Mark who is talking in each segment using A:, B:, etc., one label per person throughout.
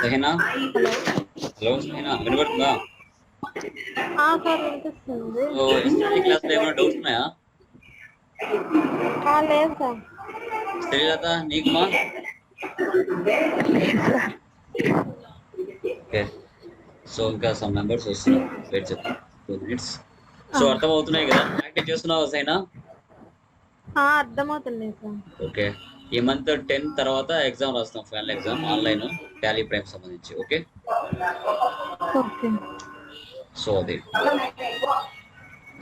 A: సహేనా?
B: Hello.
A: సహేనా వినబడుతుందా? So history ఏమైనా doubts ఉన్నాయా? నీకుమా? ఓకే. సో ఇంకా సమ్ మెంబర్స్ వస్తున్నారు. వెయిట్ చేద్దాం టూ మినిట్స్ సో అర్థమవుతున్నాయి కదా. ప్రాక్టీస్ చేస్తున్నావా సైనా
B: సార్.
A: ఓకే. ఈ మంత్ టెన్ తర్వాత ఎగ్జామ్ రాస్తాం final exam online Tally Prime సంబంధించి ఓకే. సో అది.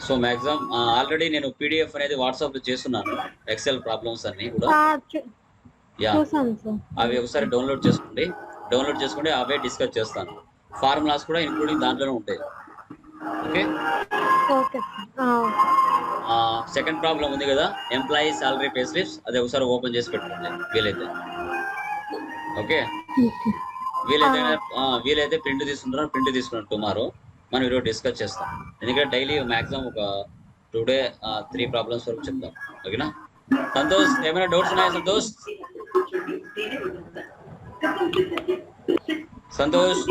A: సో మ్యాక్సిమం ఆల్రెడీ నేను పీడిఎఫ్ అనేది వాట్సాప్లో చేస్తున్నాను ఎక్సెల్ ప్రాబ్లమ్స్ అన్ని కూడా. యా అవి ఒకసారి డౌన్లోడ్ చేసుకోండి. డౌన్లోడ్ చేసుకుంటే అవే డిస్కస్ చేస్తాను. ఫార్ములాస్ కూడా ఇంక్లూడింగ్ దాంట్లోనే ఉంటాయి. ఓకే. సెకండ్ ప్రాబ్లం ఉంది కదా. ఎంప్లాయీ సాలరీ పే స్లిప్స్ అది ఒకసారి ఓపెన్ చేసి పెట్టుకోండి. వీలైతే. ఓకే? వీలైతే ఆ, వీలైతే ప్రింట్ తీసుకుంటారు ప్రింట్ తీసుకున్నారు టుమారో. మనం ఈరోజు డిస్కస్ చేస్తాం. ఎందుకంటే డైలీ మాక్సిమం ఒక టుడే త్రీ ప్రాబ్లమ్స్ వరకు చెప్తాం. ఓకేనా? సంతోష్ ఏమైనా డౌట్స్ ఉన్నాయా సంతోష్? సంతోష్?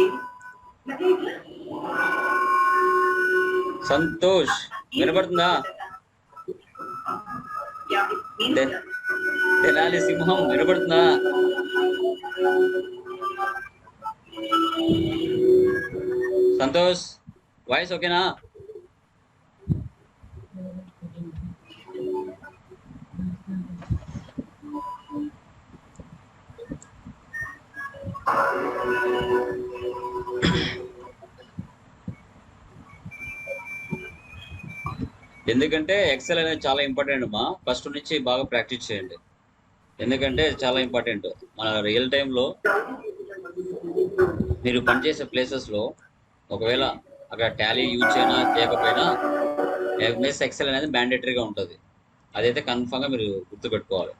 A: సంతోష్ వినపడుతుందా తెనాలి సింహం వినపడుతుందా సంతోష్ వాయిస్ ఓకేనా? ఎందుకంటే ఎక్సెల్ అనేది చాలా ఇంపార్టెంట్ అమ్మా ఫస్ట్ నుంచి బాగా ప్రాక్టీస్ చేయండి. ఎందుకంటే చాలా ఇంపార్టెంట్ మన రియల్ టైంలో మీరు పనిచేసే ప్లేసెస్లో ఒకవేళ అక్కడ టాలీ యూజ్ చేయనా చేయకపోయినా ఎంఎస్ ఎక్సెల్ అనేది మ్యాండేటరీగా ఉంటుంది. అదైతే కన్ఫామ్గా మీరు గుర్తుపెట్టుకోవాలి.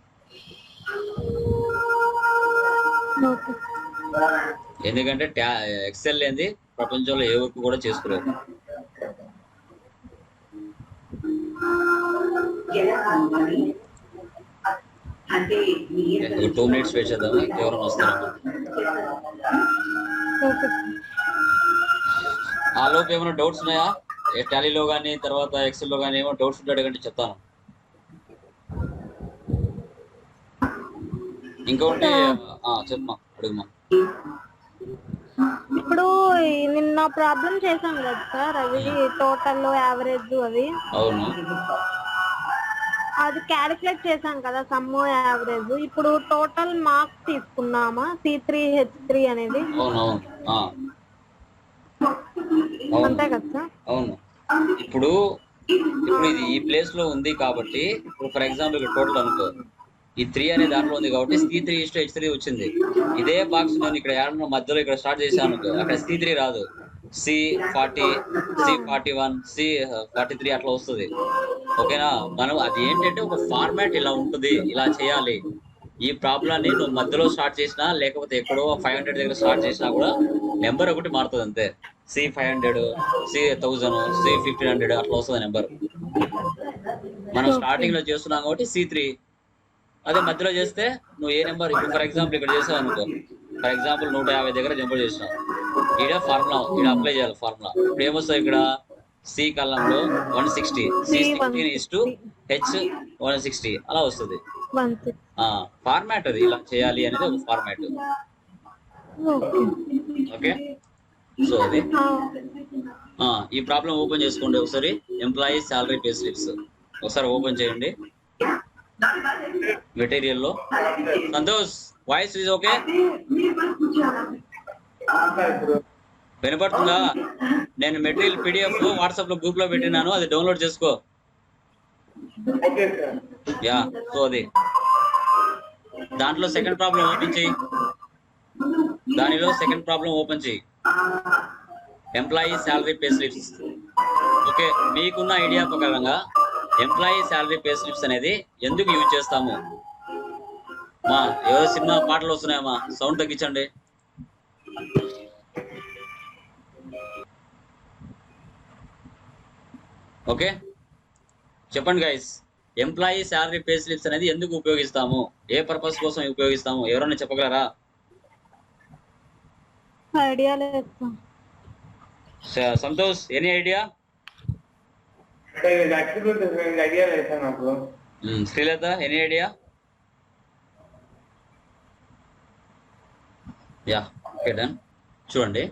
A: ఎందుకంటే ట్యా ఎక్సెల్ అనేది ప్రపంచంలో ఏ వర్క్ కూడా చేసుకోలేదు. టూ మినిట్స్ వెయిట్ చేద్దాం ఎవరైనా వస్తారా?
B: ఆలోపు
A: ఆ లోపు ఏమైనా డౌట్స్ ఉన్నాయా? ఏ టాలీలో కానీ తర్వాత ఎక్సెల్లో కానీ ఏమైనా డౌట్స్ ఉంటే అడగండి చెప్తాను. ఇంకొకటి చెప్పమా అడుగుమా
B: ఇప్పుడు నిన్న ప్రాబ్లం చేశాం కదా సార్ అవి టోటల్ యావరేజ్ అవి.
A: అవును.
B: అది క్యాలిక్యులేట్ చేశాం కదా సమ్ము యావరేజ్. ఇప్పుడు టోటల్ మార్క్స్ తీసుకున్నామా? సి త్రీ హెచ్ త్రీ అనేది?
A: అవును అవును. ఆ. అవును.
B: అంతే కదా సార్?
A: అవును. ఇప్పుడు ఇప్పుడు ఇది ఈ ప్లేస్లో ఉంది కాబట్టి ఇప్పుడు ఫర్ ఎగ్జాంపుల్ ఇక్కడ టోటల్ అనుకో. ఈ త్రీ అనే దాంట్లో ఉంది కాబట్టి C three is H three వచ్చింది. ఇదే బాక్స్ నేను ఇక్కడ ఏడన్నా మధ్యలో ఇక్కడ స్టార్ట్ చేశాను అక్కడ సి త్రీ రాదు. C forty C forty one C forty three అట్లా వస్తుంది. ఓకేనా? మనం అది ఏంటంటే ఒక ఫార్మాట్ ఇలా ఉంటుంది ఇలా చేయాలి. ఈ ప్రాబ్లాన్ని నువ్వు మధ్యలో స్టార్ట్ చేసినా లేకపోతే ఎక్కడో ఫైవ్ హండ్రెడ్ దగ్గర స్టార్ట్ చేసినా కూడా నెంబర్ ఒకటి మారుతుంది అంతే. C five hundred C thousand C fifteen hundred అట్లా వస్తుంది నెంబర్ మనం స్టార్టింగ్లో చేస్తున్నాం కాబట్టి సి త్రీ. అదే మధ్యలో చేస్తే నువ్వు ఏ నెంబర్ ఇప్పుడు ఫర్ ఎగ్జాంపుల్ ఇక్కడ చేసావు అనుకో. ఫర్ ఎగ్జాంపుల్ నూట యాభై దగ్గర జంప్ చేసినావు. ఈడ ఫార్ములా ఈడ అప్లై చేయాలి ఫార్ములా ఇప్పుడు ఏమొస్తుంది ఇక్కడ? సి కాలంలో one sixty C sixteen is to H one sixty అలా వస్తుంది. ఫార్మాట్ అది ఇలా చేయాలి అనేది ఒక ఫార్మాట్
B: ఓకే
A: సో అది. ఈ ప్రాబ్లం ఓపెన్ చేసుకోండి ఒకసారి. ఎంప్లాయీ శాలరీ పే స్లిప్స్ ఒకసారి ఓపెన్ చేయండి. మెటీరియల్లో సంతోష్ వాయిస్ ఇస్ ఓకే? వినపడుతుందా? నేను మెటీరియల్ పీడిఎఫ్ వాట్సాప్లో గ్రూప్లో పెట్టినాను అది డౌన్లోడ్ చేసుకో. యా సో అది. దాంట్లో సెకండ్ ప్రాబ్లం ఓపెన్ చేయి. దానిలో సెకండ్ ప్రాబ్లం ఓపెన్ చేయి. Employee salary pay slips okay మీకున్న ఐడియా ప్రకారంగా ఎంప్లాయీ శాలరీ పే స్లిప్స్ అనేది ఎందుకు యూజ్ చేస్తాము? మా ఏదో సినిమా పాటలు వస్తున్నాయమ్మా సౌండ్ తగ్గించండి. ఓకే చెప్పండి guys employee salary pay slips అనేది ఎందుకు ఉపయోగిస్తాము? ఏ పర్పస్ కోసం ఉపయోగిస్తాము? ఎవరైనా చెప్పగలరా? సంతోష్ ఎనీ ఐడియా
C: సార్ ఇది అట్రిబ్యూట్ ఐడియా లేదు సార్ నాకు
A: Srilatha any idea yeah okay done చూడండి.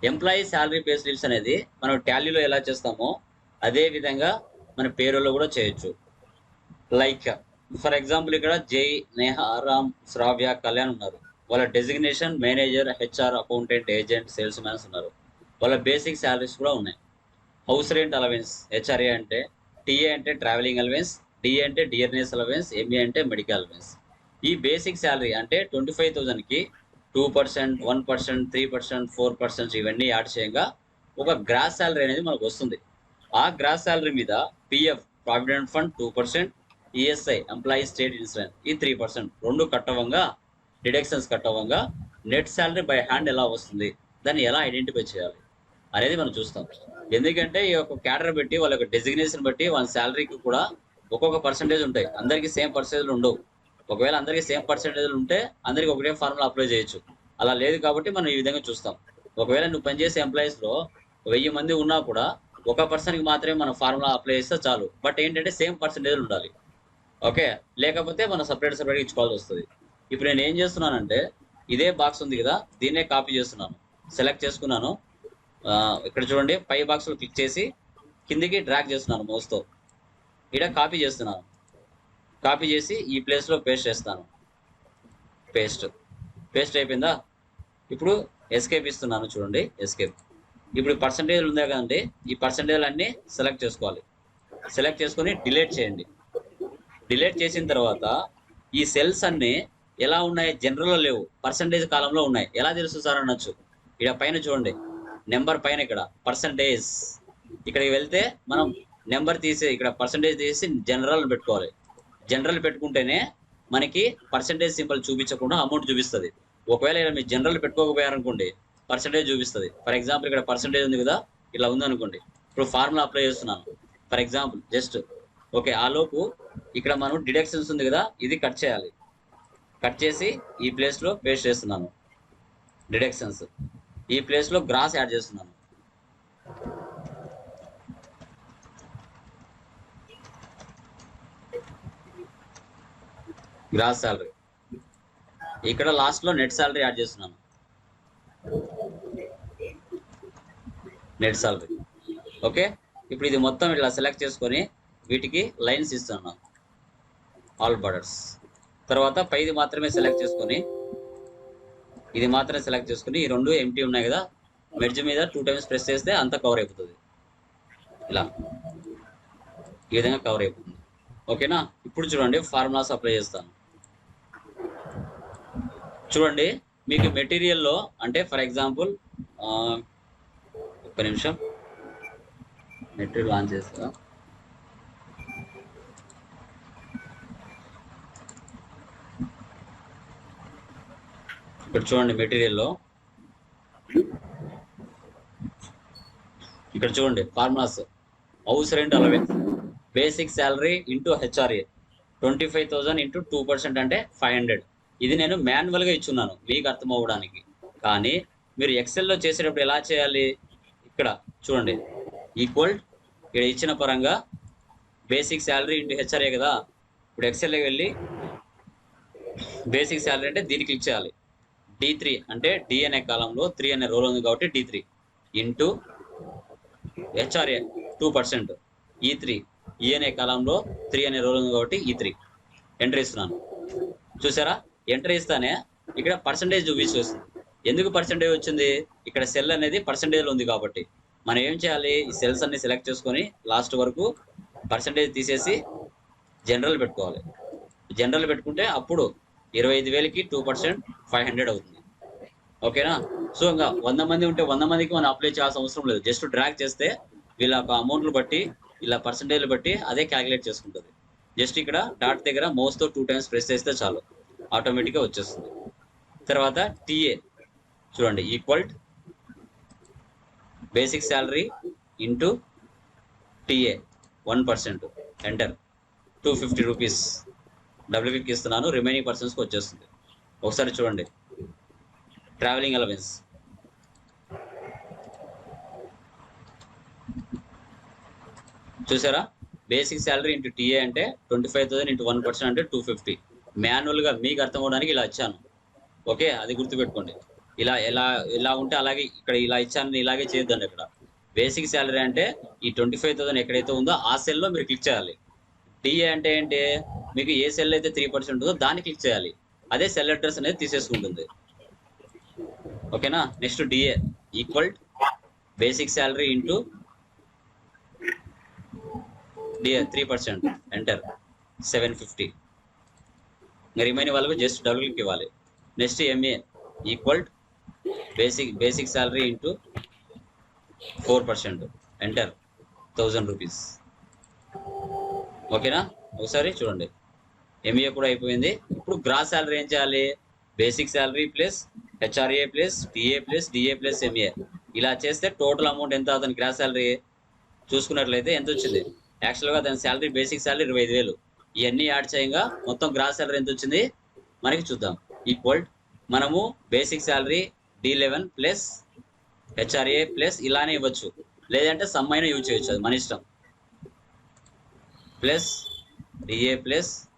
A: ఎంప్లాయీ శాలరీ పే స్లిప్స్ అనేది మనం టాలీలో ఎలా చేస్తామో అదే విధంగా మన పేరులో కూడా చేయొచ్చు. లైక్ ఫర్ ఎగ్జాంపుల్ ఇక్కడ జై నేహ రామ్ శ్రావ్య కళ్యాణ్ ఉన్నారు. వాళ్ళ designation manager HR accountant agent sales mans ఉన్నారు. వాళ్ళ బేసిక్ శాలరీస్ కూడా ఉన్నాయి. హౌస్ రెంట్ అలవెన్స్ హెచ్ఆర్ఏ అంటే టీఏ అంటే ట్రావెలింగ్ అలవెన్స్ డి అంటే డియర్నెస్ అలవెన్స్ ఎంఏ అంటే మెడికల్ అలవెన్స్. ఈ బేసిక్ శాలరీ అంటే ట్వంటీ ఫైవ్ థౌజండ్కి two percent one percent three percent four percent ఇవన్నీ యాడ్ చేయగా ఒక గ్రాస్ శాలరీ అనేది మనకు వస్తుంది. ఆ గ్రాస్ శాలరీ మీద PF provident fund two percent ESI employee state insurance ఈ త్రీ పర్సెంట్ రెండు కట్టవంగా డిడక్షన్స్ కట్టవంగా నెట్ శాలరీ బై హ్యాండ్ ఎలా వస్తుంది దాన్ని ఎలా ఐడెంటిఫై చేయాలి అనేది మనం చూస్తాం. ఎందుకంటే ఈ యొక్క క్యాడర్ పెట్టి వాళ్ళ యొక్క డెసిగ్నేషన్ బట్టి వాళ్ళ శాలరీకి కూడా ఒక్కొక్క పర్సంటేజ్ ఉంటాయి. అందరికీ సేమ్ పర్సంటేజ్లు ఉండవు. ఒకవేళ అందరికీ సేమ్ పర్సంటేజ్లు ఉంటే అందరికి ఒకటే ఫార్ములా అప్లై చేయొచ్చు. అలా లేదు కాబట్టి మనం ఈ విధంగా చూస్తాం. ఒకవేళ నువ్వు పనిచేసే ఎంప్లాయీస్లో వెయ్యి మంది ఉన్నా కూడా ఒక పర్సన్కి మాత్రమే మనం ఫార్ములా అప్లై చేస్తే చాలు. బట్ ఏంటంటే సేమ్ పర్సెంటేజ్ ఉండాలి. ఓకే? లేకపోతే మనం సపరేట్ సపరేట్ ఇచ్చుకోవాల్సి వస్తుంది. ఇప్పుడు నేను ఏం చేస్తున్నానంటే ఇదే బాక్స్ ఉంది కదా దీన్నే కాపీ చేస్తున్నాను. సెలెక్ట్ చేసుకున్నాను. ఇక్కడ చూడండి పై బాక్స్లో క్లిక్ చేసి కిందికి డ్రాగ్ చేస్తున్నాను మౌస్తో. ఇక్కడ కాపీ చేస్తున్నాను. కాపీ చేసి ఈ ప్లేస్లో పేస్ట్ చేస్తాను. పేస్ట్ పేస్ట్ అయిపోయిందా? ఇప్పుడు ఎస్కేప్ ఇస్తున్నాను చూడండి ఎస్కేప్ ఇప్పుడు పర్సంటేజ్ ఉందా కదండి ఈ పర్సంటేజ్ అన్ని సెలెక్ట్ చేసుకోవాలి. సెలెక్ట్ చేసుకొని డిలీట్ చేయండి. డిలీట్ చేసిన తర్వాత ఈ సెల్స్ అన్ని ఎలా ఉన్నాయి? జనరల్లో లేవు. పర్సంటేజ్ కాలంలో ఉన్నాయి. ఎలా తెలుసు సార్ అనొచ్చు? ఇక్కడ పైన చూడండి. నెంబర్ పైన ఇక్కడ పర్సంటేజ్. ఇక్కడికి వెళ్తే మనం నెంబర్ తీసి ఇక్కడ పర్సంటేజ్ తీసి జనరల్ పెట్టుకోవాలి. జనరల్ పెట్టుకుంటేనే మనకి పర్సంటేజ్ సింబల్ చూపించకుండా అమౌంట్ చూపిస్తుంది. ఒకవేళ ఇలా మీరు జనరల్ పెట్టుకోకపోయారనుకోండి పర్సంటేజ్ చూపిస్తుంది. ఫర్ ఎగ్జాంపుల్ ఇక్కడ పర్సంటేజ్ ఉంది కదా ఇలా ఉందనుకోండి. ఇప్పుడు ఫార్ములా అప్లై చేస్తున్నాను. ఫర్ ఎగ్జాంపుల్ జస్ట్ ఓకే ఆ లోపు ఇక్కడ మనం డిడక్షన్స్ ఉంది కదా ఇది కట్ చేయాలి. కట్ చేసి ఈ ప్లేస్లో పేస్ట్ చేస్తున్నాను. డిడక్షన్స్. ఈ ప్లేస్లో గ్రాస్ యాడ్ చేస్తున్నాను. గ్రాస్ సాలరీ ఇక్కడ లాస్ట్లో నెట్ సాలరీ యాడ్ చేస్తున్నాను. నెట్ సాలరీ ఓకే ఇప్పుడు ఇది మొత్తం ఇట్లా సెలెక్ట్ చేసుకొని వీటికి లైన్స్ ఇస్తున్నాను. ఆల్ బర్డర్స్ తర్వాత పైది మాత్రమే సెలెక్ట్ చేసుకొని ఇది మాత్రమే సెలెక్ట్ చేసుకుని ఈ రెండు ఎంటీ ఉన్నాయి కదా. మెడ్జ్ మీద టూ టైమ్స్ ప్రెస్ చేస్తే అంతా కవర్ అయిపోతుంది. ఇలా. ఈ విధంగా కవర్ అయిపోతుంది. ఓకేనా ఇప్పుడు చూడండి ఫార్ములాస్ అప్లై చేస్తాను. చూడండి మీకు మెటీరియల్లో అంటే ఫర్ ఎగ్జాంపుల్ ఒక్క నిమిషం. మెటీరియల్ ఆన్ చేస్తాను ఇక్కడ చూడండి మెటీరియల్లో ఇక్కడ చూడండి formulas. House rent allowance basic salary into HRA twenty five thousand into two percent అంటే ఫైవ్ హండ్రెడ్ ఇది నేను మాన్యువల్గా ఇచ్చున్నాను మీకు అర్థం అవ్వడానికి. కానీ మీరు ఎక్సెల్లో చేసేటప్పుడు ఎలా చేయాలి? ఇక్కడ చూడండి ఈక్వల్ ఇక్కడ ఇచ్చిన పరంగా బేసిక్ శాలరీ ఇంటూ హెచ్ఆర్ఏ కదా. ఇప్పుడు ఎక్సెల్లోకి వెళ్ళి బేసిక్ శాలరీ అంటే దీన్ని క్లిక్ చేయాలి. డి త్రీ అంటే డి అనే కాలంలో త్రీ అనే రోల్ ఉంది కాబట్టి D three into HRA two percent E three E అనే కాలంలో త్రీ అనే రోల్ ఉంది కాబట్టి e ఈ త్రీ ఎంటర్ ఇస్తున్నాను చూసారా? ఎంటర్ ఇస్తానే ఇక్కడ పర్సంటేజ్ చూపిస్తుంది ఎందుకు పర్సంటేజ్ వచ్చింది? ఇక్కడ సెల్ అనేది పర్సంటేజ్ ఉంది కాబట్టి. మనం ఏం చేయాలి? ఈ సెల్స్ అన్ని సెలెక్ట్ చేసుకొని లాస్ట్ వరకు పర్సంటేజ్ తీసేసి జనరల్ పెట్టుకోవాలి. జనరల్ పెట్టుకుంటే అప్పుడు ఇరవై ఐదు వేలకి టూ పర్సెంట్ ఫైవ్ హండ్రెడ్ అవుతుంది. ఓకేనా? సో ఇంకా వంద మంది ఉంటే వంద మందికి మనం అప్లై చేయాల్సిన అవసరం లేదు. జస్ట్ డ్రాక్ చేస్తే వీళ్ళ యొక్క అమౌంట్లు బట్టి ఇలా పర్సంటేజ్లు బట్టి అదే క్యాలిక్యులేట్ చేసుకుంటుంది. జస్ట్ ఇక్కడ డాట్ దగ్గర మౌస్తో టూ టైమ్స్ ప్రెస్ చేస్తే చాలు. ఆటోమేటిక్గా వచ్చేస్తుంది. తర్వాత టీఏ చూడండి equal basic salary into TA one percent enter two fifty rupees double click ఇస్తున్నాను. రిమైనింగ్ పర్సన్స్కి వచ్చేస్తుంది. ఒకసారి చూడండి. ట్రావెలింగ్ అలవెన్స్ చూసారా? బేసిక్ శాలరీ ఇంటూ టీఏ అంటే twenty five thousand into one percent అంటే టూ ఫిఫ్టీ మాన్యువల్గా మీకు అర్థం అవడానికి ఇలా ఇచ్చాను. ఓకే? అది గుర్తుపెట్టుకోండి. ఇలా ఎలా ఇలా ఉంటే అలాగే ఇక్కడ ఇలా ఇచ్చాను ఇలాగే చేయొద్దండి ఇక్కడ. బేసిక్ శాలరీ అంటే ఈ ట్వంటీ ఫైవ్ థౌసండ్ ఎక్కడైతే ఉందో ఆ సెల్లో మీరు క్లిక్ చేయాలి. టీఏ అంటే ఏంటి? మీకు ఏ సెల్ అయితే త్రీ పర్సెంట్ ఉందో దాన్ని క్లిక్ చేయాలి. అదే సెల్ అడ్రస్ అనేది తీసేసుకుంటుంది. ఓకేనా next DA equal basic salary into DA three percent enter seven fifty remaining వాళ్ళకు జస్ట్ డబుల్ క్లిక్ ఇవ్వాలి. Next MA equal basic basic salary into four percent enter thousand rupees ఓకేనా ఒకసారి చూడండి. ఎంఏ కూడా అయిపోయింది. ఇప్పుడు గ్రాస్ శాలరీ ఏం చేయాలి? Basic salary plus HRA plus TA plus DA plus MA ఇలా చేస్తే టోటల్ అమౌంట్ ఎంత అవుతుంది? గ్రాస్ శాలరీ చూసుకున్నట్లయితే ఎంత వచ్చింది? యాక్చువల్గా దాని శాలరీ బేసిక్ శాలరీ ఇరవై ఐదు వేలు. ఇవన్నీ యాడ్ చేయంగా మొత్తం గ్రాస్ శాలరీ ఎంత వచ్చింది? మనకి చూద్దాం. ఈక్వల్ మనము basic salary D eleven plus HRA plus ఇలానే ఇవ్వచ్చు. లేదంటే సమ్ అయినా యూజ్ చేయొచ్చు. అది మన ఇష్టం. ప్లస్ డిఏ ప్లస్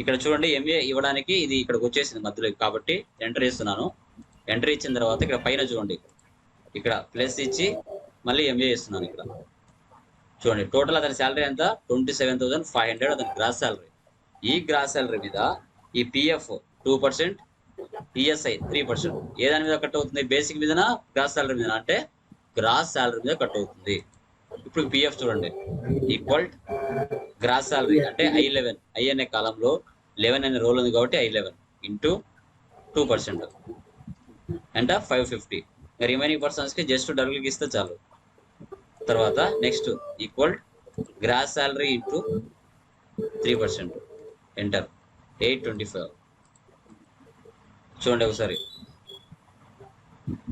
A: ఇక్కడ చూడండి ఎంఏ ఇవ్వడానికి ఇది ఇక్కడికి వచ్చేసింది మధ్యలో కాబట్టి ఎంటర్ ఇస్తున్నాను ఎంటర్ ఇచ్చిన తర్వాత ఇక్కడ పైన చూడండి. ఇక్కడ ప్లస్ ఇచ్చి మళ్ళీ ఎంఏ ఇస్తున్నాను ఇక్కడ. చూడండి టోటల్ అతని శాలరీ ఎంత? Twenty seven thousand five hundred అతని గ్రాస్ శాలరీ ఈ గ్రాస్ శాలరీ మీద ఈ PF two percent ESI three percent ఏ దాని మీద కట్ అవుతుంది? బేసిక్ మీదనా? గ్రాస్ శాలరీ మీద అంటే గ్రాస్ శాలరీ మీద కట్ అవుతుంది. ఇప్పుడు పిఎఫ్ చూడండి. ఈక్వల్ గ్రాస్ శాలరీ అంటే ఐ లెవెన్ ఐ అనే కాలంలో లెవెన్ అనే రోల్ ఉంది కాబట్టి I eleven into two percent. అంటే ఫైవ్ ఫిఫ్టీ రిమైనింగ్ పర్సన్స్కి జస్ట్ డబుల్కి ఇస్తే చాలు. తర్వాత next equal gross salary into three percent enter eight twenty five చూడండి ఒకసారి.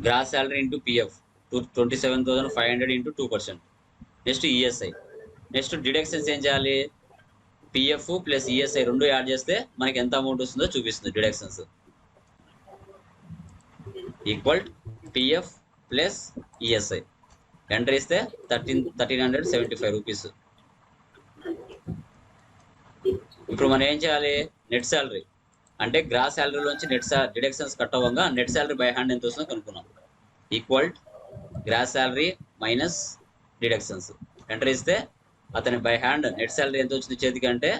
A: Gross salary into PF two twenty seven thousand five hundred into two percent next ESI next deductions ఏం చేయాలి? PF plus ESI రెండు add చేస్తే మనకి ఎంత amount వస్తుందో చూపిస్తుంది deductions equal PF plus ESI enter ఇస్తే thirteen thirteen hundred seventy five rupees ఇప్పుడు మనం ఏం చేయాలి? నెట్ శాలరీ అంటే గ్రాస్ శాలరీలోంచి నెట్ డిడక్షన్స్ కట్ అవ్వగా నెట్ శాలరీ బై హ్యాండ్ ఎంత వస్తుందో కనుక్కున్నాం equal gross salary minus deductions enter ఇస్తే అతని బై హ్యాండ్ నెట్ శాలరీ ఎంత వచ్చింది చేతికి అంటే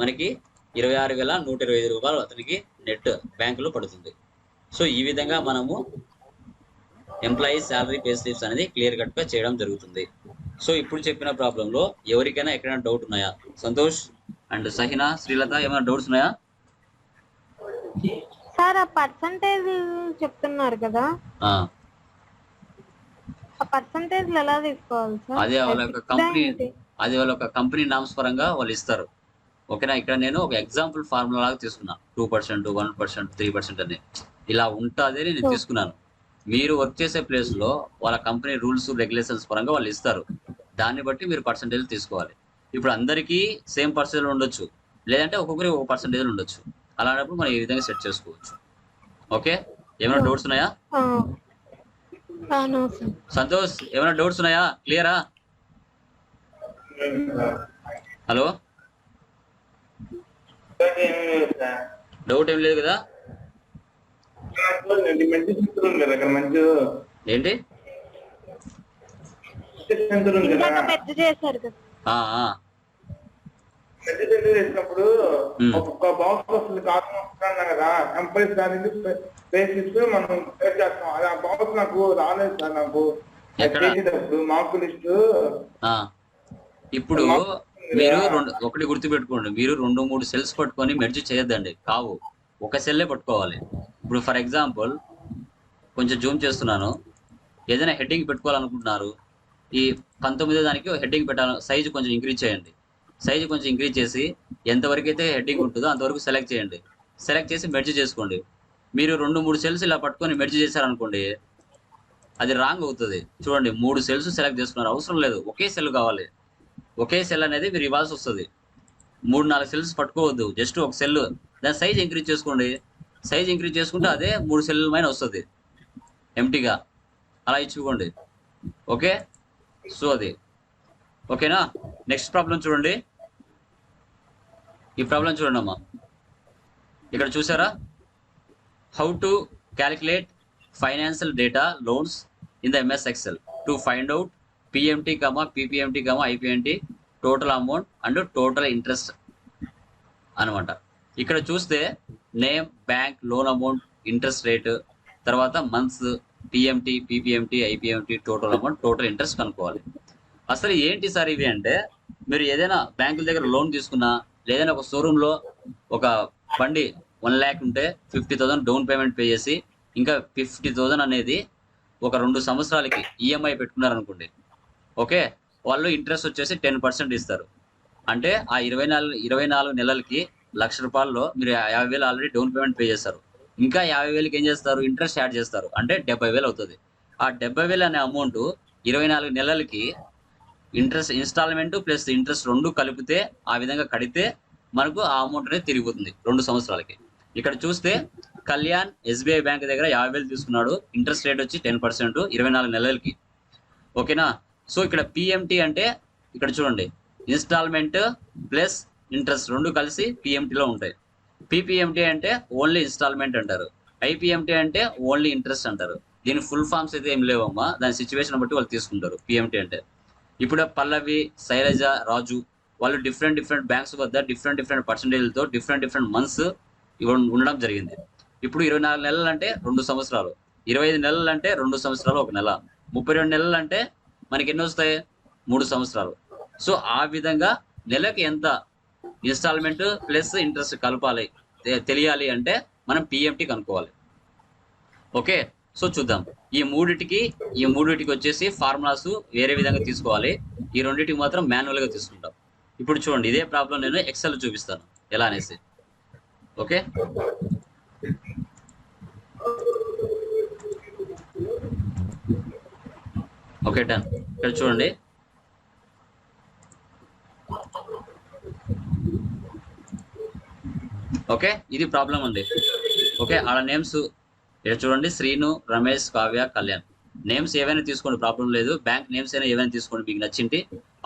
A: మనకి ఇరవై ఆరు వేల నూట ఇరవై ఐదు రూపాయలు అతనికి నెట్ బ్యాంకులో పడుతుంది. సో ఈ విధంగా మనము ఎంప్లాయీస్ శాలరీ పే స్లిప్స్ అనేది క్లియర్ కట్గా చేయడం జరుగుతుంది. సో ఇప్పుడు చెప్పిన ప్రాబ్లం లో ఎవరికైనా ఎక్కడైనా డౌట్ ఉన్నాయా? సంతోష్ అండ్ సహినా శ్రీలత ఏమైనా డౌట్స్ ఉన్నాయా?
B: సార్ ఆ పర్సంటేజ్ చెప్తున్నారు కదా. పర్సంటేజ్ ఎలా తీసుకోవాలి సార్?
A: అదే వాళ్ళ కంపెనీ? అది వాళ్ళ యొక్క కంపెనీ నామ్స్ పరంగా వాళ్ళు ఇస్తారు. ఓకేనా ఇక్కడ నేను ఒక ఎగ్జాంపుల్ ఫార్ములా లాగా తీసుకున్నా. Two percent one percent three percent అని. ఇలా ఉంటుంది అని నేను తీసుకున్నాను. మీరు వర్క్ చేసే ప్లేస్లో వాళ్ళ కంపెనీ రూల్స్ రెగ్యులేషన్స్ పరంగా వాళ్ళు ఇస్తారు. దాన్ని బట్టి మీరు పర్సంటేజ్ తీసుకోవాలి. ఇప్పుడు అందరికీ సేమ్ పర్సెంటేజ్ ఉండొచ్చు. లేదంటే ఒక్కొక్కరి ఒక పర్సంటేజ్ ఉండొచ్చు. అలాంటప్పుడు మనం ఈ విధంగా సెట్ చేసుకోవచ్చు. ఓకే ఏమైనా డౌట్స్ ఉన్నాయా?
B: No, sir.
A: సంతోష్ ఏమైనా డౌట్స్ ఉన్నాయా? క్లియరా హలో? డౌట్ ఏం లేదు కదా? ఏంటి?
C: కదా
B: పెద్ద చేశారు
C: చేసినప్పుడు బాక్స్ వస్తుంది కారణం వస్తున్నాను కదా దాని బేసిస్ మనం చేస్తాం. అది ఆ బాక్స్ నాకు రాలేదు సార్ నాకు? చేసేటప్పుడు మార్కు లిస్ట్.
A: ఇప్పుడు మీరు రెండు ఒకటి గుర్తుపెట్టుకోండి. మీరు రెండు మూడు సెల్స్ పట్టుకొని మెర్జ్ చేయొద్దండి. కావు. ఒక సెల్లే పట్టుకోవాలి. ఇప్పుడు ఫర్ ఎగ్జాంపుల్ కొంచెం జూమ్ చేస్తున్నాను. ఏదైనా హెడ్డింగ్ పెట్టుకోవాలనుకుంటున్నారు. ఈ పంతొమ్మిదో దానికి హెడ్డింగ్ పెట్టాలి సైజు కొంచెం ఇంక్రీజ్ చేయండి. సైజు కొంచెం ఇంక్రీజ్ చేసి ఎంతవరకు అయితే హెడ్డింగ్ ఉంటుందో అంతవరకు సెలెక్ట్ చేయండి. సెలెక్ట్ చేసి మెర్జ్ చేసుకోండి. మీరు రెండు మూడు సెల్స్ ఇలా పట్టుకొని మెర్జ్ చేశారనుకోండి అది రాంగ్ అవుతుంది. చూడండి మూడు సెల్స్ సెలెక్ట్ చేసుకున్నారు. అవసరం లేదు. ఒకే సెల్ కావాలి. ఒకే సెల్ అనేది మీరు ఇవ్వాల్సి వస్తుంది. మూడు నాలుగు సెల్స్ పట్టుకోవద్దు. జస్ట్ ఒక సెల్ దాని సైజ్ ఇంక్రీజ్ చేసుకోండి. సైజ్ ఇంక్రీజ్ చేసుకుంటే అదే మూడు సెల్ పైన వస్తుంది. ఎంటీగా అలా ఇచ్చుకోండి. ఓకే? సో అది. ఓకేనా నెక్స్ట్ ప్రాబ్లం చూడండి. ఈ ప్రాబ్లం చూడండి అమ్మా. ఇక్కడ చూసారా? How to calculate financial data loans in the MS Excel to find out PMT comma PPMT comma IPMT total amount and total interest అనమాట ఇక్కడ చూస్తే name bank loan amount interest rate తర్వాత months PMT PPMT IPMT total amount total interest కనుక్కోవాలి. అసలు ఏంటి sir ఇవి అంటే మీరు ఏదైనా బ్యాంకుల దగ్గర లోన్ తీసుకున్నా లేదైనా ఒక షోరూమ్లో ఒక బండి వన్ ల్యాక్ ఉంటే fifty thousand down payment pay చేసి ఇంకా ఫిఫ్టీ థౌసండ్ అనేది ఒక రెండు సంవత్సరాలకి ఈఎంఐ పెట్టుకున్నారనుకోండి ఓకే? వాళ్ళు ఇంట్రెస్ట్ వచ్చేసి టెన్ పర్సెంట్ ఇస్తారు. అంటే ఆ ఇరవై నాలుగు ఇరవై నాలుగు నెలలకి లక్ష రూపాయల్లో మీరు యాభై వేలు ఆల్రెడీ డౌన్ పేమెంట్ పే చేస్తారు. ఇంకా యాభై వేలకి ఏం చేస్తారు? ఇంట్రెస్ట్ యాడ్ చేస్తారు. అంటే డెబ్బై వేలు అవుతుంది. ఆ డెబ్బై వేలు అనే అమౌంట్ ఇరవై నాలుగు నెలలకి ఇంట్రెస్ట్ ఇన్స్టాల్మెంట్ ప్లస్ ఇంట్రెస్ట్ రెండు కలిపితే ఆ విధంగా కడితే మనకు ఆ అమౌంట్ అనేది తిరిగిపోతుంది రెండు సంవత్సరాలకి. ఇక్కడ చూస్తే కళ్యాణ్ ఎస్బీఐ బ్యాంక్ దగ్గర యాభై వేలు తీసుకున్నాడు. ఇంట్రెస్ట్ రేట్ వచ్చి టెన్ పర్సెంట్ ఇరవై నాలుగు నెలలకి. ఓకేనా? సో ఇక్కడ పిఎంటి అంటే ఇక్కడ చూడండి ఇన్స్టాల్మెంట్ ప్లస్ ఇంట్రెస్ట్ రెండు కలిసి పిఎంటీలో ఉంటాయి. పిపిఎంటి అంటే ఓన్లీ ఇన్స్టాల్మెంట్ అంటారు. ఐపిఎంటి అంటే ఓన్లీ ఇంట్రెస్ట్ అంటారు. దీని ఫుల్ ఫామ్స్ అయితే ఏం లేవమ్మా దాని సిచ్యువేషన్ బట్టి వాళ్ళు తీసుకుంటారు పిఎంటి అంటే. ఇప్పుడు పల్లవి శైలజ రాజు వాళ్ళు డిఫరెంట్ డిఫరెంట్ బ్యాంక్స్ వద్ద డిఫరెంట్ డిఫరెంట్ పర్సంటేజ్లతో డిఫరెంట్ డిఫరెంట్ మంత్స్ ఉండడం జరిగింది. ఇప్పుడు ఇరవై నాలుగు నెలలు అంటే రెండు సంవత్సరాలు. ఇరవై ఐదు నెలలు అంటే రెండు సంవత్సరాలు ఒక నెల. ముప్పై రెండు నెలలు అంటే మనకి ఎన్ని వస్తాయి మూడు సంవత్సరాలు. సో ఆ విధంగా నెలకు ఎంత ఇన్స్టాల్మెంట్ ప్లస్ ఇంట్రెస్ట్ కలపాలి తె- తెలియాలి అంటే మనం పిఎంటీ కనుక్కోవాలి. ఓకే? సో చూద్దాం. ఈ మూడిటికి ఈ మూడిటికి వచ్చేసి ఫార్ములాస్ వేరే విధంగా తీసుకోవాలి. ఈ రెండింటికి మాత్రం మాన్యువల్గా తీసుకుంటాం. ఇప్పుడు చూడండి ఇదే ప్రాబ్లం నేను ఎక్సెల్ చూపిస్తాను. ఎలా అనేసి. ఓకే? ఓకే డన్ ఇక్కడ చూడండి. ఓకే ఇది ప్రాబ్లం అండి ఓకే ఆడ నేమ్స్ ఇక్కడ చూడండి. శ్రీను రమేష్ కావ్య కళ్యాణ్. నేమ్స్ ఏవైనా తీసుకోండి ప్రాబ్లం లేదు. బ్యాంక్ నేమ్స్ అయినా ఏవైనా తీసుకోండి మీకు నచ్చింటి.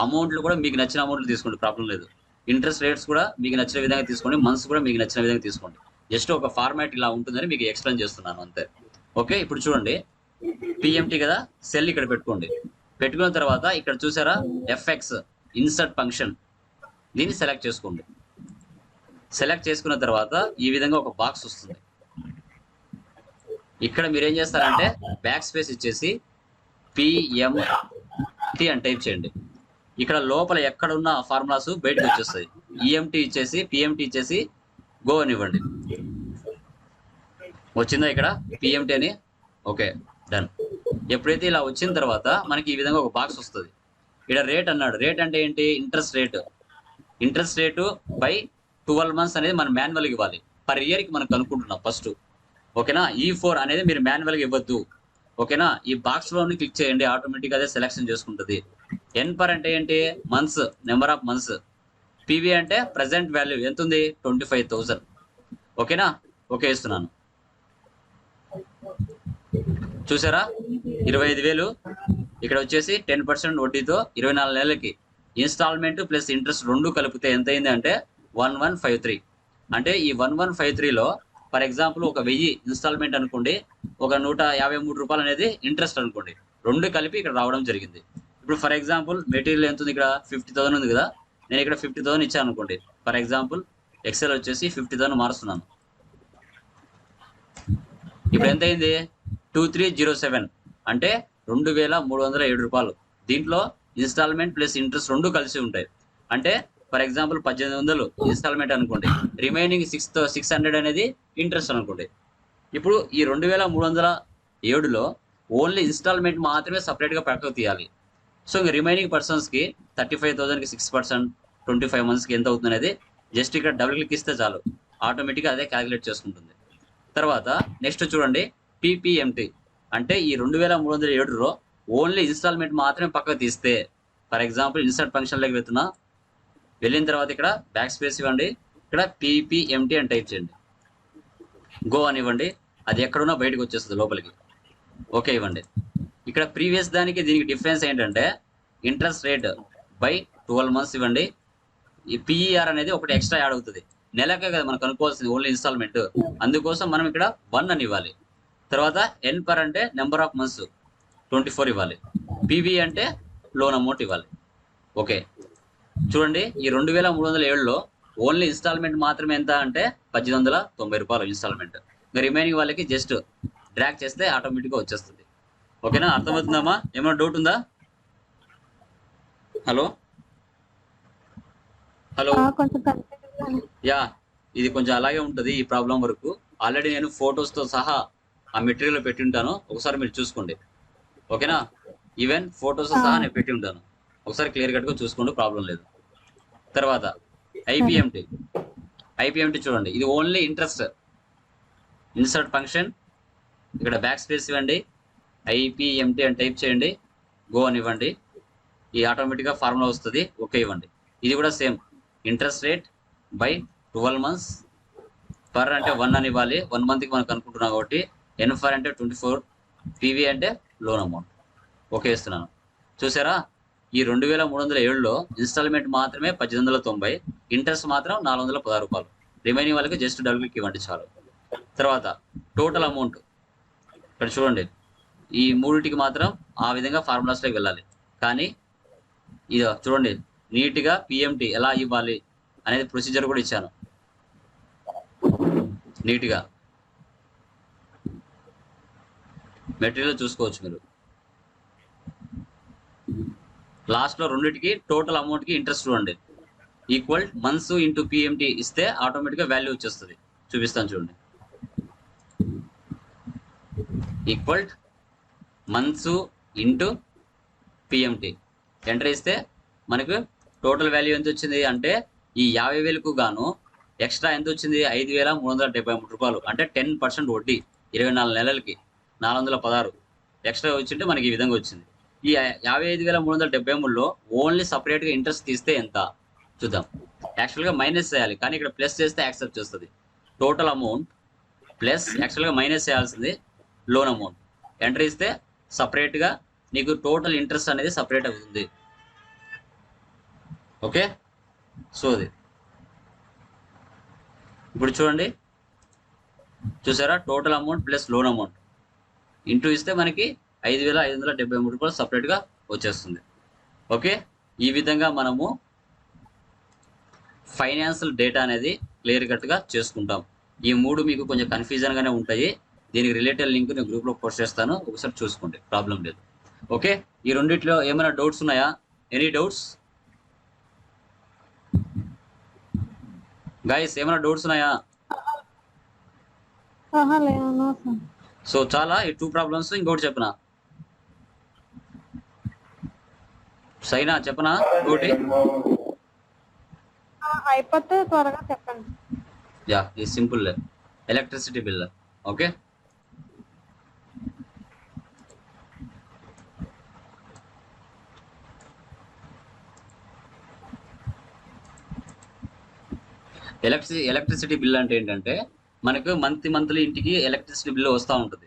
A: అమౌంట్లు కూడా మీకు నచ్చిన అమౌంట్లు తీసుకోండి ప్రాబ్లం లేదు. ఇంట్రెస్ట్ రేట్స్ కూడా మీకు నచ్చిన విధంగా తీసుకోండి మంత్స్ కూడా మీకు నచ్చిన విధంగా తీసుకోండి. జస్ట్ ఒక ఫార్మాట్ ఇలా ఉంటుందని మీకు ఎక్స్ప్లెయిన్ చేస్తున్నాను అంతే. ఓకే ఇప్పుడు చూడండి. పిఎంటీ కదా సెల్ ఇక్కడ పెట్టుకోండి. పెట్టుకున్న తర్వాత ఇక్కడ చూసారా ఎఫ్ఎక్స్ ఇన్సర్ట్ ఫంక్షన్ దీన్ని సెలెక్ట్ చేసుకోండి. సెలెక్ట్ చేసుకున్న తర్వాత ఈ విధంగా ఒక బాక్స్ వస్తుంది. ఇక్కడ మీరు ఏం చేస్తారంటే బ్యాక్ స్పేస్ ఇచ్చేసి పిఎంటి అని టైప్ చేయండి. ఇక్కడ లోపల ఎక్కడ ఉన్న ఫార్ములాస్ బయటకు వచ్చేస్తాయి. ఈఎంటీ ఇచ్చేసి పిఎంటి ఇచ్చేసి గో అనివ్వండి వచ్చిందా ఇక్కడ? పిఎంటి అని? ఓకే డన్ ఎప్పుడైతే ఇలా వచ్చిన తర్వాత మనకి ఈ విధంగా ఒక బాక్స్ వస్తుంది. ఇక్కడ రేట్ అన్నాడు. రేట్ అంటే ఏంటి? Interest rate interest rate by twelve months అనేది మనం మాన్యువల్గా ఇవ్వాలి. పర్ ఇయర్కి మనం కనుక్కుంటున్నాం ఫస్ట్ ఓకేనా? ఈ ఫోర్ అనేది మీరు మాన్యువల్గా ఇవ్వద్దు. ఓకేనా? ఈ బాక్స్ క్లిక్ చేయండి. ఆటోమేటిక్ అదే సెలెక్షన్ చేసుకుంటుంది. ఎన్ పర్ అంటే ఏంటి? Months number of months PV అంటే ప్రెసెంట్ వాల్యూ ఎంత ఉంది? ట్వంటీ ఫైవ్ థౌసండ్ ఓకేనా? ఓకే ఇస్తున్నాను చూసారా? ఇరవై ఐదు వేలు. ఇక్కడ వచ్చేసి టెన్ పర్సెంట్ వడ్డీతో ఇరవై నాలుగు నెలలకి. ఇన్స్టాల్మెంట్ ప్లస్ ఇంట్రెస్ట్ రెండు కలిపితే ఎంత అయింది అంటే వన్ వన్ ఫైవ్ త్రీ. అంటే ఈ వన్ వన్ ఫైవ్ త్రీలో ఫర్ ఎగ్జాంపుల్ ఒక వెయ్యి ఇన్స్టాల్మెంట్ అనుకోండి ఒక నూట యాభై మూడు రూపాయలు అనేది ఇంట్రెస్ట్ అనుకోండి. రెండు కలిపి ఇక్కడ రావడం జరిగింది. ఇప్పుడు ఫర్ ఎగ్జాంపుల్ మెటీరియల్ ఎంత ఉంది ఇక్కడ? ఫిఫ్టీ థౌసండ్ ఉంది కదా? నేను ఇక్కడ ఫిఫ్టీ థౌసండ్ ఇచ్చాను అనుకోండి. ఫర్ ఎగ్జాంపుల్ ఎక్సెల్ వచ్చేసి ఫిఫ్టీ థౌసండ్ మారుస్తున్నాను. ఇప్పుడు ఎంత అయింది టూ త్రీ జీరో సెవెన్ అంటే రెండు వేల మూడు వందల ఏడు రూపాయలు. దీంట్లో ఇన్స్టాల్మెంట్ ప్లస్ ఇంట్రెస్ట్ రెండు కలిసి ఉంటాయి. అంటే ఫర్ ఎగ్జాంపుల్ పద్దెనిమిది వందలు ఇన్స్టాల్మెంట్ అనుకోండి. రిమైనింగ్ సిక్స్ సిక్స్ హండ్రెడ్ అనేది ఇంట్రెస్ట్ అనుకోండి. ఇప్పుడు ఈ రెండు వేల మూడు వందల ఏడులో ఓన్లీ ఇన్స్టాల్మెంట్ మాత్రమే సపరేట్గా పక్కకు తీయాలి. సో ఇంక రిమైనింగ్ పర్సన్స్కి థర్టీ ఫైవ్ థౌసండ్కి సిక్స్ పర్సెంట్ ట్వంటీ ఫైవ్ మంత్స్కి ఎంత అవుతుంది అనేది జస్ట్ ఇక్కడ డబుల్ క్లిక్ ఇస్తే చాలు. ఆటోమేటిక్గా అదే క్యాలిక్యులేట్ చేసుకుంటుంది. తర్వాత నెక్స్ట్ చూడండి. పిపిఎంటి అంటే ఈ రెండు వేల మూడు వందల ఏడులో ఓన్లీ ఇన్స్టాల్మెంట్ మాత్రమే పక్కకు తీస్తే ఫర్ ఎగ్జాంపుల్ ఇన్సర్ట్ ఫంక్షన్లోకి వెళ్తున్నా వెళ్ళిన తర్వాత ఇక్కడ బ్యాక్ స్పేస్ ఇవ్వండి ఇక్కడ పిపిఎంటి అని టైప్ చేయండి. గో అని ఇవ్వండి అది ఎక్కడున్నా బయటకు వచ్చేస్తుంది లోపలికి. ఓకే ఇవ్వండి. ఇక్కడ ప్రీవియస్ దానికి దీనికి డిఫరెన్స్ ఏంటంటే interest rate by twelve months ఇవ్వండి. ఈ పిఈఆర్ అనేది ఒకటి ఎక్స్ట్రా యాడ్ అవుతుంది. నెలకే కదా మనకు అనుకోవాల్సింది ఓన్లీ ఇన్స్టాల్మెంట్. అందుకోసం మనం ఇక్కడ వన్ అని ఇవ్వాలి. తర్వాత ఎన్ పర్ అంటే number of months twenty four ఇవ్వాలి పివి అంటే లోన్ అమౌంట్ ఇవ్వాలి. ఓకే చూడండి ఈ రెండు వేల మూడు వందల ఏడులో ఓన్లీ ఇన్స్టాల్మెంట్ మాత్రమే ఎంత అంటే పద్దెనిమిది వందల తొంభై రూపాయలు ఇన్స్టాల్మెంట్ ఇంకా రిమైనింగ్ వాళ్ళకి జస్ట్ డ్రాక్ చేస్తే ఆటోమేటిక్గా వచ్చేస్తుంది. ఓకేనా అర్థమవుతుందమ్మా? ఏమైనా డౌట్ ఉందా? హలో హలో యా ఇది కొంచెం అలాగే ఉంటుంది ఈ ప్రాబ్లం వరకు. ఆల్రెడీ నేను photos తో సహా ఆ మెటీరియల్ పెట్టి ఉంటాను ఒకసారి మీరు చూసుకోండి. ఓకేనా? ఈవెన్ ఫొటోస్ సహా నేను పెట్టి ఉంటాను ఒకసారి క్లియర్ కట్గా చూసుకోండి ప్రాబ్లం లేదు. తర్వాత ఐపీఎంటీ ఐపీఎంటీ చూడండి. ఇది ఓన్లీ ఇంట్రెస్ట్ ఇన్సర్ట్ ఫంక్షన్ ఇక్కడ బ్యాక్ స్పేస్ ఇవ్వండి ఐపీఎంటీ అని టైప్ చేయండి. గో అని ఇవ్వండి. ఈ ఆటోమేటిక్గా ఫార్ములా వస్తుంది. ఓకే ఇవ్వండి. ఇది కూడా same interest rate by twelve months per అంటే వన్ అని ఇవ్వాలి. వన్ మంత్కి మనకు అనుకుంటున్నాం కాబట్టి ఎన్ ఫర్ అంటే ట్వంటీ ఫోర్ పీవీ అంటే లోన్ అమౌంట్. ఓకే ఇస్తున్నాను చూసారా? ఈ రెండు వేల మూడు వందల ఏడులో ఇన్స్టాల్మెంట్ మాత్రమే పద్దెనిమిది వందల తొంభై ఇంట్రెస్ట్ మాత్రం నాలుగు వందల పదహారు రూపాయలు. రిమైనింగ్ వాళ్ళకి జస్ట్ డబ్బులకి ఇవ్వండి చాలు. తర్వాత టోటల్ అమౌంట్. ఇక్కడ చూడండి. ఈ మూడింటికి మాత్రం ఆ విధంగా ఫార్ములాస్లోకి వెళ్ళాలి. కానీ ఇది చూడండి. నీట్గా పిఎంటీ ఎలా ఇవ్వాలి అనేది ప్రొసీజర్ కూడా ఇచ్చాను. నీట్గా. మెటీరియల్ చూసుకోవచ్చు మీరు. లాస్ట్లో రెండింటికి టోటల్ అమౌంట్కి ఇంట్రెస్ట్ చూడండి. ఈక్వల్ మంత్స్ ఇంటూ పిఎంటీ ఇస్తే ఆటోమేటిక్గా వాల్యూ వచ్చేస్తుంది. చూపిస్తాను చూడండి. Equal months into PMT. Enter ఇస్తే మనకు టోటల్ వాల్యూ ఎంత వచ్చింది అంటే ఈ యాభై వేలకు గాను ఎక్స్ట్రా ఎంత వచ్చింది? ఐదు వేల మూడు వందల డెబ్బై మూడు రూపాయలు. అంటే టెన్ పర్సెంట్ వడ్డీ ఇరవై నాలుగు నెలలకి. నాలుగు వందల పదహారు ఎక్స్ట్రా వచ్చింటే మనకి ఈ విధంగా వచ్చింది. ఈ యాభై ఐదు వేల మూడు వందల డెబ్బై మూడులో ఓన్లీ సపరేట్గా ఇంట్రెస్ట్ తీస్తే ఎంత? చూద్దాం. యాక్చువల్గా మైనస్ చేయాలి కానీ ఇక్కడ ప్లస్ చేస్తే యాక్సెప్ట్ చేస్తుంది. టోటల్ అమౌంట్ ప్లస్ యాక్చువల్గా మైనస్ చేయాల్సింది లోన్ అమౌంట్. ఎంటర్ ఇస్తే సపరేట్గా నీకు టోటల్ ఇంట్రెస్ట్ అనేది సపరేట్ అవుతుంది. ఓకే? సో అది. ఇప్పుడు చూడండి. చూసారా? Total amount plus loan amount. Into ఇస్తే మనకి ఐదు వేల ఐదు వందల డెబ్బై మూడు రూపాయలు సపరేట్గా వచ్చేస్తుంది. ఓకే ఈ విధంగా మనము ఫైనాన్షియల్ డేటా అనేది క్లియర్ కట్గా చేసుకుంటాం. ఈ మూడు మీకు కొంచెం కన్ఫ్యూజన్గానే ఉంటాయి. దీనికి రిలేటెడ్ లింక్ నేను గ్రూప్లో పోస్ట్ చేస్తాను. ఒకసారి చూసుకోండి. ప్రాబ్లం లేదు. ఓకే ఈ రెండిట్లో ఏమైనా డౌట్స్ ఉన్నాయా? ఎనీ డౌట్స్ గైస్ ఏమైనా డౌట్స్ ఉన్నాయా?
B: లేదు
A: సో చాలా ఈ టూ ప్రాబ్లమ్స్ ఇంకోటి చెప్పనా? సైనా చెప్పనా? ఇంకోటి?
B: ఆ, అయిపోతే త్వరగా చెప్పండి.
A: యా ఈ simple electricity bill okay? Electricity electricity bill అంటే ఏంటంటే మనకు మంత్ మంత్లీ ఇంటికి ఎలక్ట్రిసిటీ బిల్లు వస్తూ ఉంటుంది.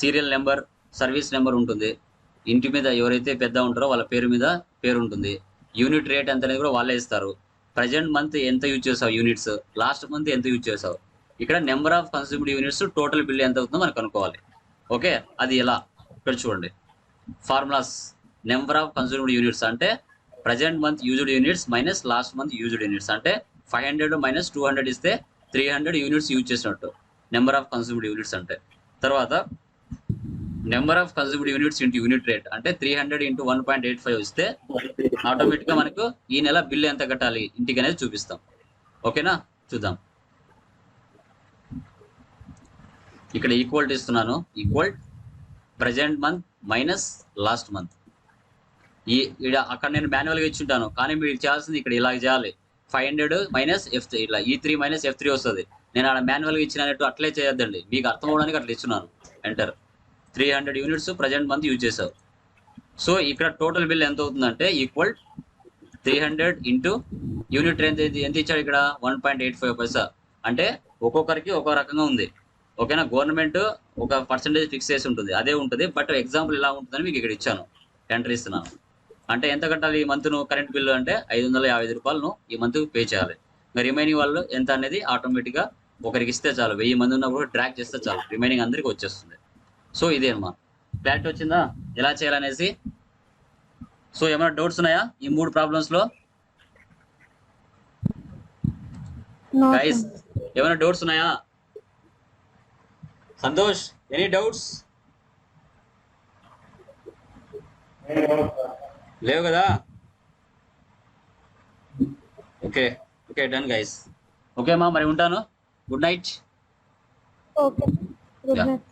A: సీరియల్ నెంబర్ సర్వీస్ నెంబర్ ఉంటుంది. ఇంటి మీద ఎవరైతే పెద్ద ఉంటారో వాళ్ళ పేరు మీద పేరు ఉంటుంది. యూనిట్ రేట్ ఎంత అనేది కూడా వాళ్ళే ఇస్తారు. ప్రజెంట్ మంత్ ఎంత యూజ్ చేసావు యూనిట్స్ లాస్ట్ మంత్ ఎంత యూజ్ చేసావు? ఇక్కడ number of consumed units total bill ఎంత అవుతుందో మనం కనుక్కోవాలి. ఓకే అది ఎలా? ఇక్కడ చూడండి. Formulas number of consumed units అంటే present month used units minus last month used units అంటే five hundred minus two hundred ఇస్తే త్రీ హండ్రెడ్ యూనిట్స్ యూజ్ చేసినట్టు. నెంబర్ ఆఫ్ కన్స్యూమ్డ్ యూనిట్స్ అంటే. తర్వాత number of consumed units into unit rate అంటే three hundred into one point eight five ఇస్తే ఆటోమేటిక్గా మనకు ఈ నెల బిల్ ఎంత కట్టాలి? ఇంటికి అనేది చూపిస్తాం. ఓకేనా చూద్దాం. ఇక్కడ ఈక్వల్ ఇస్తున్నాను equal present month minus last month ఈ ఇక్కడ అక్కడ నేను మాన్యువల్గా ఇచ్చి ఉంటాను కానీ మీరు చేయాల్సింది ఇక్కడ ఇలా చేయాలి. ఫైవ్ హండ్రెడ్ మైనస్ ఎఫ్ ఇట్లా ఈ త్రీ మైనస్ ఎఫ్ త్రీ వస్తుంది. నేను అలా మాన్యువల్గా ఇచ్చినట్టు అట్లే చేయొద్దండి. మీకు అర్థం అవడానికి అట్లా ఇస్తున్నాను. Enter three hundred units present month use చేసావు సో ఇక్కడ టోటల్ బిల్ ఎంత అవుతుందంటే equal three hundred into unit ఎంత ఎంత ఇచ్చాడు ఇక్కడ? One point eight five paisa అంటే ఒక్కొక్కరికి ఒక్కో రకంగా ఉంది. ఓకేనా గవర్నమెంట్ ఒక పర్సంటేజ్ ఫిక్స్ చేసి ఉంటుంది. అదే ఉంటుంది. బట్ ఎగ్జాంపుల్ ఇలా ఉంటుందని మీకు ఇక్కడ ఇచ్చాను. ఎంటర్ ఇస్తున్నాను. అంటే ఎంత కట్టాలి ఈ మంత్ నువ్వు కరెంట్ బిల్లు అంటే ఐదు వందల యాభై ఐదు రూపాయలు నువ్వు ఈ మంత్ పే చేయాలి. మరి రిమైనింగ్ వాళ్ళు ఎంత అనేది ఆటోమేటిక్గా ఒకరికి ఇస్తే చాలు. వెయ్యి మంది ఉన్నప్పుడు ట్రాక్ చేస్తే చాలు. రిమైనింగ్ అందరికి వచ్చేస్తుంది. సో ఇదే అమ్మా క్లారిటీ వచ్చిందా? ఎలా చేయాలనేసి? సో ఏమైనా డౌట్స్ ఉన్నాయా ఈ మూడు ప్రాబ్లమ్స్లో?
B: No,
A: గైస్ ఏమైనా డౌట్స్ ఉన్నాయా? సంతోష్ ఎనీ డౌట్స్ లేవు కదా okay okay done guys okay అమ్మా మరి ఉంటాను good night.
B: Good
A: Yeah.
B: night.